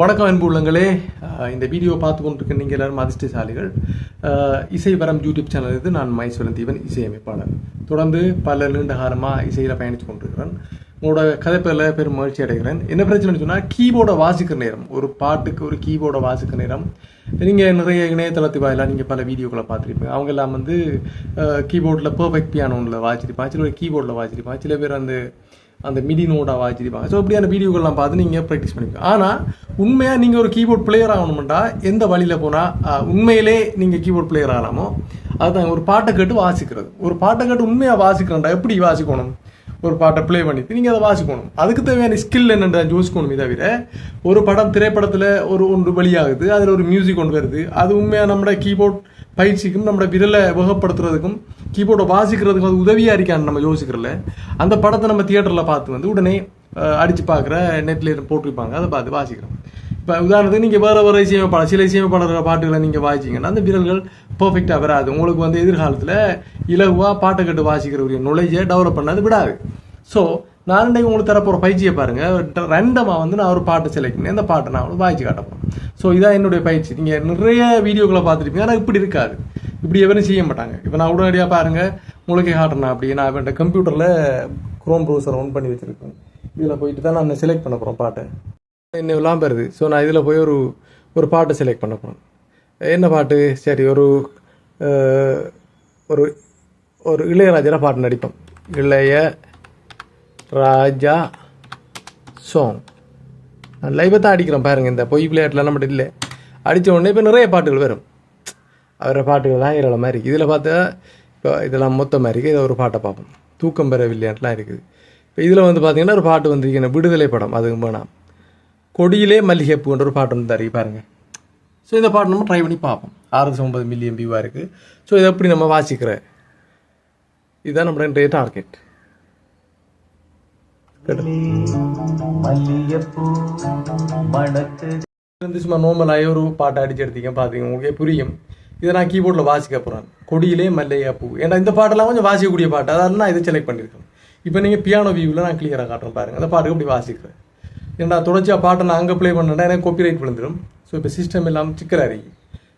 வணக்கம் அன்பு உள்ளங்களே. இந்த வீடியோ பார்த்து கொண்டிருக்க நீங்கள் எல்லாரும் அதிர்ஷ்டசாலிகள். இசை வரம் யூடியூப் சேனல் இது நான் மைசூரன் தீவன் இசையமைப்பாளர். தொடர்ந்து பல நீண்ட காலமாக இசையில் பயணித்து கொண்டிருக்கிறேன். உங்களோட கதைப்பில் பெரும் மகிழ்ச்சி அடைகிறேன். என்ன பிரச்சனைன்னு சொன்னால் கீபோர்டை வாசிக்கிற நேரம். ஒரு பாட்டுக்கு ஒரு கீபோர்டை வாசிக்கிற நேரம். நீங்கள் நிறைய இணையதளத்து வாயிலாக நீங்கள் பல வீடியோக்களை பார்த்துருப்பீங்க. அவங்க எல்லாம் வந்து கீபோர்டில் பர்ஃபெக்ட் பியானோனில் வாசிச்சிருப்பாங்க. சில பேர் கீபோர்டில் வாசிச்சிருப்பாங்க. சில பேர் அந்த அந்த மிடி நோடாக வாசிச்சிருப்பாங்க ஸோ இப்படியான வீடியோக்கள்லாம் பார்த்து நீங்கள் ப்ராக்டிஸ் பண்ணிப்பீங்க ஆனால் உண்மையாக நீங்கள் ஒரு கீபோர்ட் பிளேயர் ஆகணுமெண்டா எந்த வழியில் போனால் உண்மையிலே நீங்கள் கீபோர்ட் பிளேயர் ஆகலாமோ அதுதான். ஒரு பாட்டை கேட்டு வாசிக்கிறது. ஒரு பாட்டை கேட்டு உண்மையாக வாசிக்கிறேன்டா எப்படி வாசிக்கணும்? ஒரு பாட்டை ப்ளே பண்ணிட்டு நீங்கள் அதை வாசிக்கணும். அதுக்கு தேவையான ஸ்கில் என்னென்ற யோசிக்கணுமே தவிர ஒரு படம் திரைப்படத்தில் ஒரு ஒன்று வெளியாகுது அதில் ஒரு மியூசிக் கொண்டு வருது அது உண்மையாக நம்மளோட கீபோர்ட் பயிற்சிக்கும் நம்மளோட விரலை வகப்படுத்துறதுக்கும் கீபோர்டை வாசிக்கிறதுக்கும் அது உதவியாக இருக்கான்னு நம்ம யோசிக்கிறல அந்த படத்தை நம்ம தியேட்டரில் பார்த்து வந்து உடனே அடித்து பார்க்குற நெட்டில் போட்டிருப்பாங்க அதை பார்த்து வாசிக்கிறோம். இப்போ உதாரணத்துக்கு நீங்கள் வேறு வேறு இசையமைப்பாளர் சில இசையமைப்பாளர்கள் பாட்டுகளை நீங்கள் வாசிச்சிங்கன்னா அந்த விரல்கள் பர்ஃபெக்டாக வராது. உங்களுக்கு வந்து எதிர்காலத்தில் இலகுவாக பாட்டை கட்டு வாசிக்கிற ஒரு டெவலப் பண்ணது விடாது. ஸோ நான் இன்றைக்கு உங்களுக்கு தரப்போகிற பயிற்சியை பாருங்கள் ரெண்டமாக வந்து நான் ஒரு பாட்டை செலக்ட் பண்ணி அந்த பாட்டை நான் உங்களுக்கு வாய்ச்சி காட்ட ஸோ இதான் என்னுடைய பயிற்சி. நீங்கள் நிறைய வீடியோக்களை பார்த்துருப்பீங்க. ஆனால் இப்படி இருக்காது. இப்படி எவரும் செய்ய மாட்டாங்க. இப்போ நான் உடனடியாக பாருங்கள் உங்களுக்கே காட்டுறேன் அப்படி. நான் இப்போ கம்ப்யூட்டரில் குரோம் ப்ரௌசர் ஒன் பண்ணி வச்சுருக்கேன். இதில் போயிட்டு தான் நான் செலக்ட் பண்ண போகிறேன் பாட்டை. என்ன எல்லாம் வருது ஸோ நான் இதில் போய் ஒரு ஒரு பாட்டை செலக்ட் பண்ண போனேன் என்ன பாட்டு? சரி ஒரு ஒரு ஒரு இளையராஜா பாட்டு நடிப்போம் இளைய ராஜா சாங் நான் லைவை தான் அடிக்கிறேன் பாருங்கள் இந்த பொய் பிளேட்டில் நம்மகிட்ட இல்லை. அடித்த உடனே இப்போ நிறைய பாட்டுகள் வரும். அவர பாட்டுகள் தான் ஏராளமாக மாதிரி இருக்குது இதில் பார்த்தா இப்போ இதெல்லாம் மொத்தமாக இருக்குது இதை ஒரு பாட்டை பார்ப்போம். தூக்கம் பெற விளையாட்டுலாம் இருக்குது. இப்போ இதில் வந்து பார்த்தீங்கன்னா ஒரு பாட்டு வந்திருக்கேன் விடுதலை படம். அதுக்கு வேணாம் கொடியிலே மல்லிகைப்பூன்ற ஒரு பாட்டு வந்து தரீங்க பாருங்கள் ஸோ இந்த பாட்டு நம்ம ட்ரை பண்ணி பார்ப்போம் ஆறு ஒன்பது மில்லியன் வியூவாக இருக்குது ஸோ இதை எப்படி நம்ம வாசிக்கிற இதுதான் நம்மளோட இன்றைய டார்கெட் இருந்து வந்து சும்மா நார்மலாகி ஒரு பாட்டை அடிச்சு எடுத்தீங்க பார்த்தீங்க உங்களுக்கு புரியும் இதை நான் கீபோர்டில் வாசிக்க போகிறேன் கொடியிலே மல்லையா பூ ஏன்னா இந்த பாட்டெல்லாம் கொஞ்சம் வாசிக்கக்கூடிய பாட்டு அதால நான் இதை செலக்ட் பண்ணியிருக்கேன் இப்போ நீங்கள் பியானோ வியூவில் நான் கிளியராக காட்டுறேன் பாருங்கள் அந்த பாட்டுக்கு இப்படி வாசிக்கிறேன் ஏன்னா தொடர்ச்சியாக பாட்டை நான் அங்கே ப்ளே பண்ணேன்னா எனக்கு காப்பிரைட் விழுந்துடும் ஸோ இப்போ சிஸ்டம் எல்லாம் சிக்கலாக இருக்கு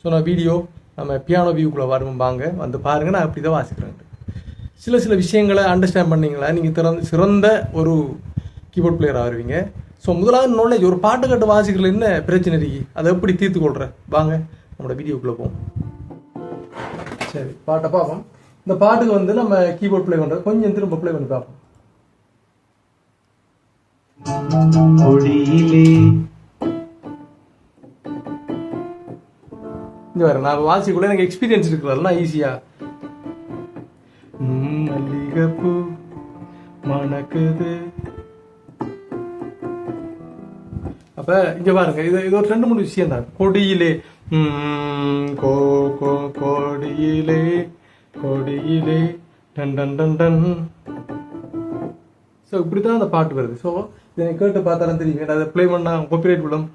ஸோ நான் வீடியோ நம்ம பியானோ வியூக்குள்ளே வரும் வாங்க வந்து பாருங்கள் நான் அப்படி தான் வாசிக்கிறேன். சில சில விஷயங்களை அண்டர்ஸ்டாண்ட் பண்ணீங்களா? நீங்கள் திறந்து சிறந்த ஒரு கீபோர்ட் பிளேயர் ஆகுவீங்க ஸோ முதலாவது நாலேஜ் ஒரு பாட்டு கட்டு வாசிக்கிறதுல என்ன பிரச்சனை இருக்கு? அதை எப்படி தீர்த்து கொள்கிறேன் வாங்க நம்மளோட வீடியோக்குள்ளே போவோம். சரி பாட்டை பார்ப்போம். இந்த பாட்டுக்கு வந்து நம்ம கீபோர்ட் ப்ளே பண்ணுறது கொஞ்சம் திரும்ப ப்ளே பண்ணி பார்ப்போம். கொடியிலே இங்க வேற நான் வாசிக்கூட எனக்கு எக்ஸ்பீரியன்ஸ் இருக்குல்ல ஈஸியா மல்லிகைப்பூ மணக்குது. அப்ப இங்க பாருங்க இது இது ஒரு ரெண்டு மூணு விஷயம் தான். கொடியிலே கோ கோ கொடியிலே கொடியிலே டன் டன் டன் டன். ஸோ இப்படி தான் அந்த பாட்டு வருது. ஸோ இதை கேட்டு பார்த்தாலும் தெரியும். அதை ப்ளே பண்ணா காப்பிரைட் விடும்.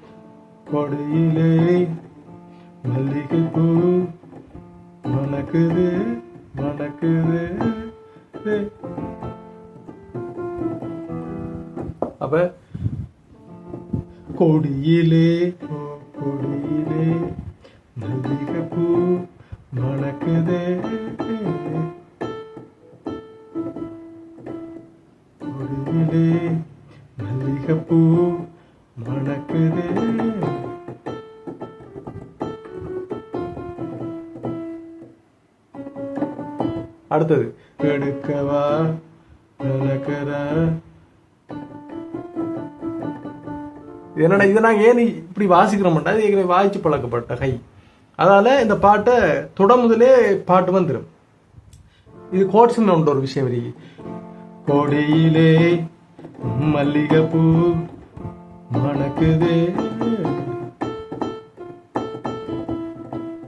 கொடியிலே பூ மணக்குது மணக்குது அப்ப கொடியிலே கொடியிலே மல்லிகை பூ மணக்குதே பூ மணக்குது. அடுத்தது எடுக்கவா நடக்கிற என்னடா இதை நாங்கள் ஏன் இப்படி வாசிக்கிறோம்டா? இது ஏற்கனவே வாய்ச்சி பழக்கப்பட்ட கை. அதால இந்த பாட்டை தொட முதலே பாட்டு வந்துடும் இது கோட்ஸ்ன்னு உண்டு ஒரு விஷயம் இருக்கு. கொடியிலே மல்லிகைப்பூ மணக்குதே.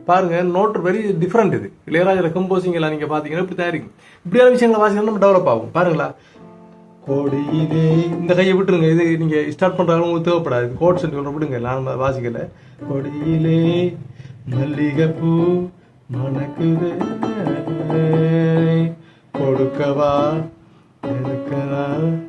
பாருங்க நோட் வெரி டிஃப்ரெண்ட் இது. இளையராஜா கம்போசிங் எல்லாம் நீங்க பாத்தீங்கன்னா இப்படி தயாரிக்கும் இப்படியான விஷயங்களை வாசிக்கலாம் நம்ம டெவலப் ஆகும். பாருங்களா. கொடியிலே. இந்த கையை விட்டுருங்க. இது நீங்க ஸ்டார்ட் பண்றாங்க உங்களுக்கு தேவைப்படாது. கோட் சொல்ற விடுங்க. நான் வாசிக்கல. கொடியிலே மல்லிகைப்பூ மணக்குது. கொடுக்கவா? எடுக்கவா?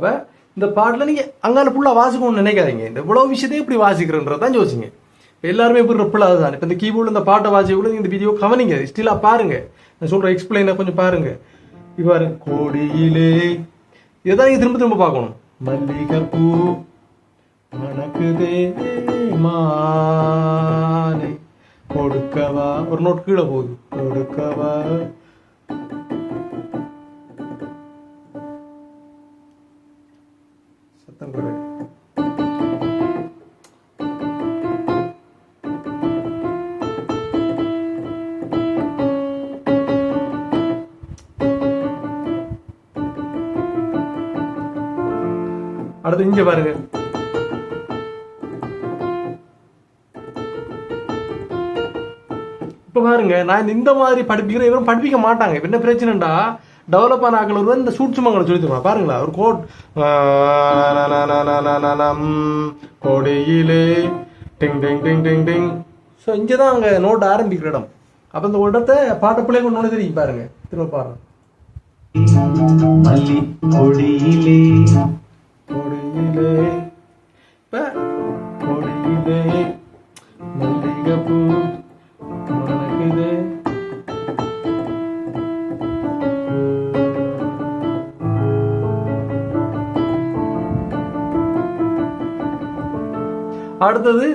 அப்போ இந்த பாட்டுல நீங்க அங்கால ஃபுல்லா வாசிக்கணும்னு நினைக்காதீங்க. இந்த இவ்வளவு விஷயத்தையும் இப்படி வாசிக்கிறன்றதான் யோசிங்க. இப்போ எல்லாருமே இப்படி ரிப்பிள் அதுதான் இப்போ இந்த கீபோர்டில் இந்த பாட்டை வாசி கூட இந்த வீடியோ கவனிங்க. ஸ்டிலாக பாருங்க. நான் சொல்ற எக்ஸ்பிளைனை கொஞ்சம் பாருங்க. இவ்வாறு கோடியிலே. இதான் நீங்க திரும்ப திரும்ப பார்க்கணும். மல்லிகைப்பூ மணக்குதே மாலை. கொடுக்கவா? ஒரு நோட் கீழே போகுது. கொடுக்கவா? சத்தம் அடுத்து இங்க பாருங்க. இப்ப பாருங்க நான் இந்த மாதிரி படிப்பிக்கிறேன் இவரும் படிப்பிக்க மாட்டாங்க. என்ன பிரச்சனைடா? டெவலப் ஆன ஆக்கள் ஒருவர் இந்த சூட்சுமங்களை சொல்லி தருவாங்க பாருங்களா ஒரு கோட். கோடையிலே. டிங் டிங் டிங் டிங் டிங். ஸோ இங்கே தான் அங்கே நோட் ஆரம்பிக்கிற இடம். அப்போ இந்த ஒரு இடத்த பாட்டை பிள்ளை கொண்டு தெரியும் பாருங்க. திரும்ப பாருங்க. மல்லி கொடியிலே. அடுத்தது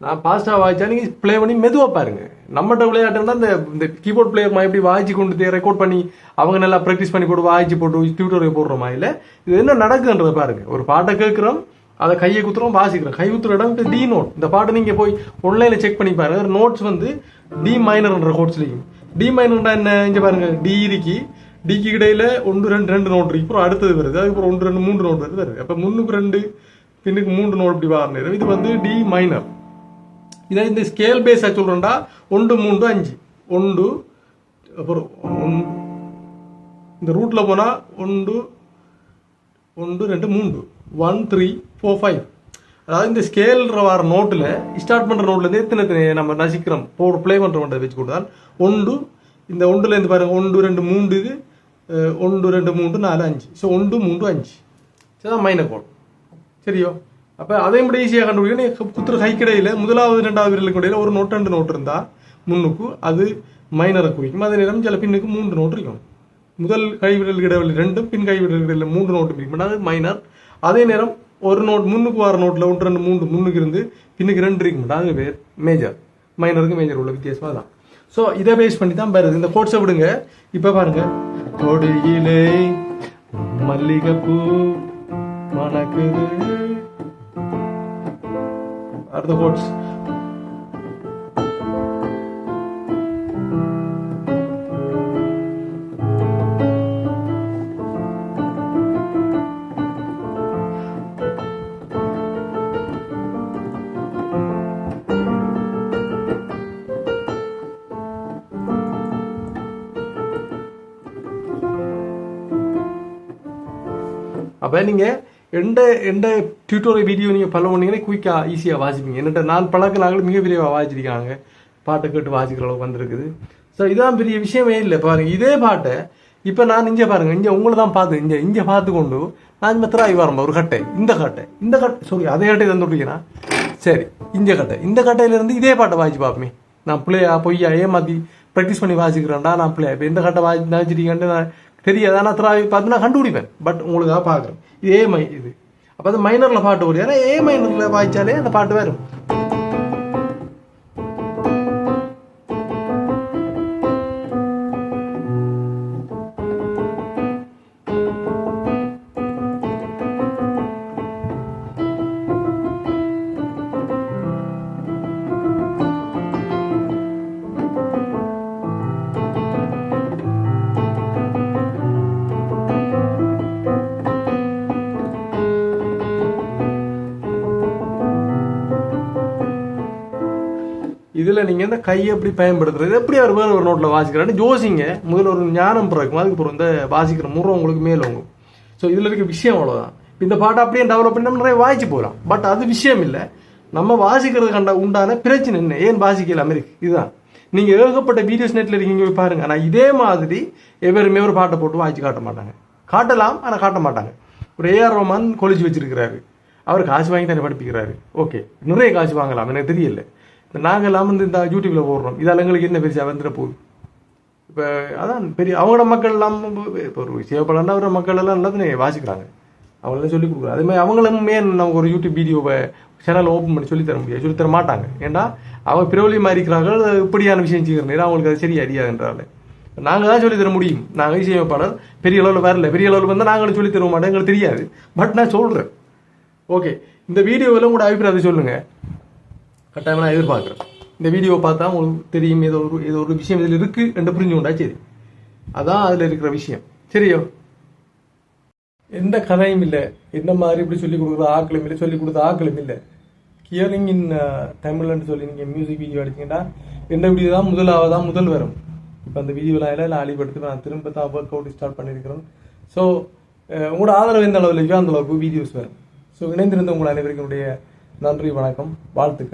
நான் பாஸ்டாக வாய்ச்சா நீங்க ப்ளே பண்ணி மெதுவாக பாருங்க நம்மகிட்ட விளையாட்டுனா இந்த இந்த கீபோர்ட் பிளேயர் மா எப்படி வாய்ச்சி கொண்டு ரெக்கார்ட் பண்ணி அவங்க நல்லா ப்ராக்டிஸ் பண்ணி போட்டு வாய்ச்சி போட்டு டியூட்டோரியல் போடுற மாதிரில இது என்ன நடக்குதுன்றதை பாருங்க ஒரு பாட்டை கேட்குறோம் அதை கையை குத்துறோம் வாசிக்கிறோம் கை குத்துற இடம் டி நோட் இந்த பாட்டை நீங்கள் போய் ஆன்லைனில் செக் பண்ணி பாருங்க நோட்ஸ் வந்து டி மைனர்ன்ற கோட்ஸ்லையும் டி மைனர்னா என்ன இங்கே பாருங்க டி இருக்கு டிக்கு இடையில ஒன்று ரெண்டு ரெண்டு நோட் இருக்கு. அப்புறம் அடுத்தது வருது. அதுக்கப்புறம் ஒன்று ரெண்டு மூன்று நோட் வருது. வருது. அப்போ முன்னுக்கு ரெண்டு பின்னுக்கு மூன்று நோட் இப்படி வரணும் இது வந்து டி மைனர் இதை இந்த ஸ்கேல் பேஸா சொல்றேன்டா ஒன்று மூன்று அஞ்சு. ஒன்று அப்புறம் ஒன்- இந்த ரூட்ல போனால் ஒன்று ஒன்று ரெண்டு மூன்று. ஒன் த்ரீ ஃபோர் ஃபைவ் அதாவது இந்த ஸ்கேல் வர நோட்டில் ஸ்டார்ட் பண்ணுற நோட்டில் இருந்து எத்தனை எத்தனை நம்ம நசிக்கிறோம்? போ ப்ளே பண்றோம்ன்றதை வச்சு கொடுத்தால் ஒன்று இந்த ஒன்றுலேருந்து பாருங்கள் ஒன்று ரெண்டு மூன்று இது ஒன்று ரெண்டு மூன்று நாலு அஞ்சு ஸோ ஒன்று மூன்று அஞ்சு சரிதான் மைனர் கோட் சரியோ அப்போ அதே விட ஈஸியாக கண்டுபிடிக்க குத்துற கைக்கிடையில் முதலாவது ரெண்டாவது விரலுக்கு இடையில ஒரு நோட்டு ரெண்டு நோட்டு இருந்தால் முன்னுக்கு அது மைனரை குறிக்கும் அதே நேரம் சில பின்னுக்கு மூன்று நோட்டு இருக்கும் முதல் கை விரல் இடைவெளி ரெண்டும் பின் கை விரல் இடையில மூன்று நோட்டு பிரிக்கும் அது மைனர் அதே நேரம் ஒரு நோட் முன்னுக்கு வர நோட்டில் ஒன்று ரெண்டு மூன்று முன்னுக்கு இருந்து பின்னுக்கு ரெண்டு இருக்கும் அது பேர் மேஜர் மைனருக்கு மேஜர் உள்ள வித்தியாசமாக தான் ஸோ இதை பேஸ் பண்ணி தான் வருது இந்த கோட்ஸை விடுங்க இப்போ பாருங்கள் கொடியிலே மல்லிகைப்பூ மணக்குது. அடுத்த கோட்ஸ் அப்போ நீங்கள் எந்த எந்த டியூட்டோரியல் வீடியோ நீங்கள் ஃபாலோ பண்ணீங்கன்னா குயிக்காக ஈஸியாக வாசிப்பீங்க. என்னட்ட நான் பழக்கினாங்களும் மிக விரைவாக வாசிச்சிருக்காங்க. பாட்டை கேட்டு வாசிக்கிற அளவுக்கு வந்திருக்குது. ஸோ இதான் பெரிய விஷயமே இல்லை. பாருங்கள் இதே பாட்டை இப்போ நான் இங்கே பாருங்க இங்கே உங்களை தான் பார்த்து இங்கே இங்கே பார்த்து கொண்டு நான் இந்த திராய் வரம்பா ஒரு கட்டை. இந்த கட்டை. இந்த கட்டை சாரி அதே கட்டை தந்துட்டீங்கன்னா சரி இந்த கட்டை. இந்த கட்டையிலேருந்து இதே பாட்டை வாசிச்சு பார்ப்போமே. நான் பிள்ளையா பொய்யா ஏமாற்றி ப்ராக்டிஸ் பண்ணி வாசிக்கிறேன்டா நான் பிள்ளையா. இப்போ இந்த கட்டை வாசி வாசிச்சிருக்கேன்ட்டு நான் தெரியாது. ஆனால் திராவி பார்த்து நான் கண்டுபிடிப்பேன். பட் உங்களுக்காக பார்க்குறேன். இது ஏ மை இது. அப்போ அது மைனரில் பாட்டு வரும் ஏன்னா ஏ மைனரில் வாய்ச்சாலே அந்த பாட்டு வரும். நீங்கள் நீங்க இந்த கையை எப்படி பயன்படுத்துறது? எப்படி அவர் வேறு ஒரு நோட்டில் வாசிக்கிறான்னு ஜோசிங்க முதல்ல ஒரு ஞானம் பிறக்கும். அதுக்கு அப்புறம் இந்த வாசிக்கிற முறை உங்களுக்கு மேலோங்கும் ஸோ இதில் இருக்க விஷயம் அவ்வளோதான் இந்த பாட்டை அப்படியே டெவலப் பண்ணி நம்ம நிறைய வாசிச்சு போகலாம். பட் அது விஷயம் இல்லை. நம்ம வாசிக்கிறது கண்ட உண்டான பிரச்சனை என்ன? ஏன் வாசிக்கல அமெரிக்க இதுதான். நீங்கள் ஏகப்பட்ட வீடியோஸ் நெட்டில் இருக்கீங்க போய் பாருங்கள் ஆனால் இதே மாதிரி எவருமே ஒரு பாட்டை போட்டு வாய்ச்சி காட்ட மாட்டாங்க. காட்டலாம் ஆனால் காட்ட மாட்டாங்க. ஒரு ஏஆர் ரோமான் கொலிச்சு வச்சிருக்கிறாரு. அவர் காசு வாங்கி தானே படிப்பிக்கிறாரு. ஓகே நிறைய காசு வாங்கலாம். எனக்கு தெரியல. இப்போ நாங்கெல்லாம் வந்து இந்த யூடியூப்ல போடுறோம். இதால் எங்களுக்கு என்ன பெருசாக வந்துட போகுது? இப்போ அதான் பெரிய அவங்களோட மக்கள் எல்லாம் இப்போ ஒரு சிவப்பலன்னா வர மக்கள் எல்லாம் எல்லாத்தையும் வாசிக்கிறாங்க. அவங்களெல்லாம் சொல்லி கொடுக்குறாங்க. அதே மாதிரி அவங்களுமே நமக்கு ஒரு யூடியூப் வீடியோவை சேனல் ஓப்பன் பண்ணி சொல்லித்தர தர முடியாது. சொல்லித்தர தர மாட்டாங்க. ஏன்னா அவங்க பிரபலியமாக இருக்கிறார்கள். இப்படியான விஷயம் செய்கிறேன் அவங்களுக்கு அது சரி அறியாதுன்றால நாங்கள் தான் சொல்லித்தர முடியும். நாங்கள் இசையமைப்பாளர் பெரிய அளவில் வரல. பெரிய அளவில் வந்தால் நாங்களும் சொல்லித்தர மாட்டோம் எங்களுக்கு தெரியாது. பட் நான் சொல்கிறேன் ஓகே. இந்த வீடியோவில் உங்களோட அபிப்பிராயத்தை சொல்லுங்கள் கட்டாயமாக நான் எதிர்பார்க்குறேன். இந்த வீடியோவை பார்த்தா உங்களுக்கு தெரியும் ஏதோ ஒரு ஏதோ ஒரு விஷயம் இதில் இருக்கு என்று புரிஞ்சு கொண்டா சரி. அதான் அதில் இருக்கிற விஷயம். சரியோ? எந்த கதையும் இல்லை. என்ன மாதிரி இப்படி சொல்லிக் கொடுக்குற ஆக்களும் இல்லை. சொல்லிக் கொடுத்த ஆக்களும் இல்லை. கியரிங் இன் தமிழ்னு சொல்லி நீங்கள் மியூசிக் வீடியோ எடுத்தீங்கன்னா எந்த வீடியோ தான் முதலாவதான் முதல் வரும். இப்போ அந்த வீடியோலாம் இல்லை நான் அழிப்படுத்தி நான் திரும்ப தான் ஒர்க் அவுட் ஸ்டார்ட் பண்ணியிருக்கிறோம் ஸோ uh, உங்களோட ஆதரவு எந்த அளவில் இருக்கோ அந்த அளவுக்கு வீடியோஸ் வரும்? ஸோ இணைந்திருந்த உங்கள் அனைவருக்கும் நன்றி வணக்கம். வாழ்த்துக்கள்.